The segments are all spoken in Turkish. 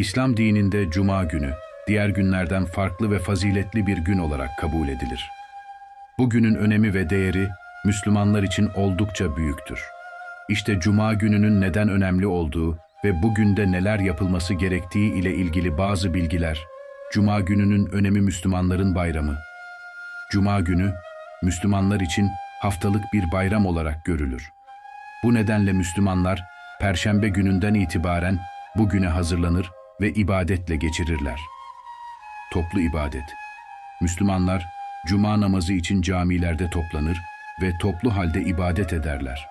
İslam dininde cuma günü diğer günlerden farklı ve faziletli bir gün olarak kabul edilir. Bu günün önemi ve değeri Müslümanlar için oldukça büyüktür. İşte cuma gününün neden önemli olduğu ve bugünde neler yapılması gerektiği ile ilgili bazı bilgiler. Cuma gününün önemi Müslümanların bayramı. Cuma günü Müslümanlar için haftalık bir bayram olarak görülür. Bu nedenle Müslümanlar perşembe gününden itibaren bugüne hazırlanır ve ibadetle geçirirler. Toplu ibadet. Müslümanlar cuma namazı için camilerde toplanır ve toplu halde ibadet ederler.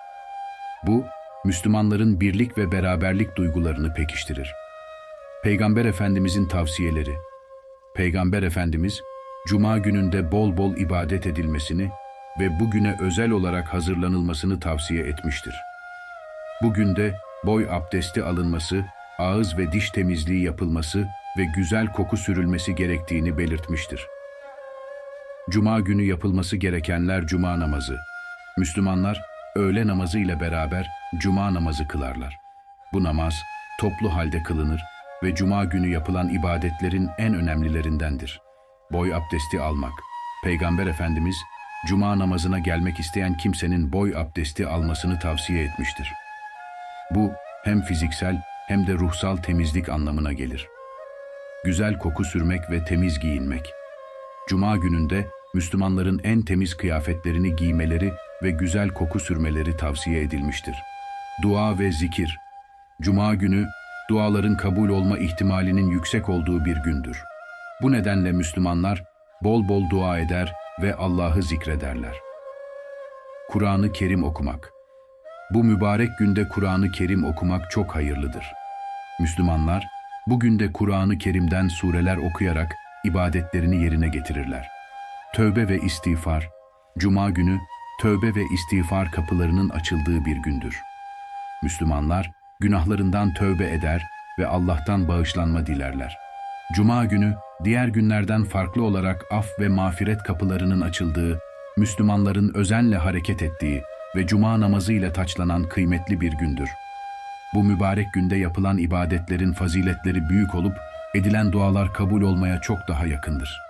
Bu, Müslümanların birlik ve beraberlik duygularını pekiştirir. Peygamber Efendimizin tavsiyeleri Peygamber Efendimiz, Cuma gününde bol bol ibadet edilmesini ve bugüne özel olarak hazırlanılmasını tavsiye etmiştir. Bugün de boy abdesti alınması, ağız ve diş temizliği yapılması ve güzel koku sürülmesi gerektiğini belirtmiştir. Cuma günü yapılması gerekenler cuma namazı. Müslümanlar öğle namazı ile beraber cuma namazı kılarlar. Bu namaz toplu halde kılınır ve cuma günü yapılan ibadetlerin en önemlilerindendir. Boy abdesti almak. Peygamber Efendimiz cuma namazına gelmek isteyen kimsenin boy abdesti almasını tavsiye etmiştir. Bu hem fiziksel hem de ruhsal temizlik anlamına gelir. Güzel koku sürmek ve temiz giyinmek. Cuma gününde Müslümanların en temiz kıyafetlerini giymeleri ve güzel koku sürmeleri tavsiye edilmiştir. Dua ve zikir. Cuma günü duaların kabul olma ihtimalinin yüksek olduğu bir gündür. Bu nedenle Müslümanlar bol bol dua eder ve Allah'ı zikrederler. Kur'an-ı Kerim okumak. Bu mübarek günde Kur'an-ı Kerim okumak çok hayırlıdır. Müslümanlar bugün de Kur'an-ı Kerim'den sureler okuyarak ibadetlerini yerine getirirler. Tövbe ve istiğfar, Cuma günü tövbe ve istiğfar kapılarının açıldığı bir gündür. Müslümanlar günahlarından tövbe eder ve Allah'tan bağışlanma dilerler. Cuma günü diğer günlerden farklı olarak af ve mağfiret kapılarının açıldığı, Müslümanların özenle hareket ettiği ve cuma namazı ile taçlanan kıymetli bir gündür. Bu mübarek günde yapılan ibadetlerin faziletleri büyük olup edilen dualar kabul olmaya çok daha yakındır.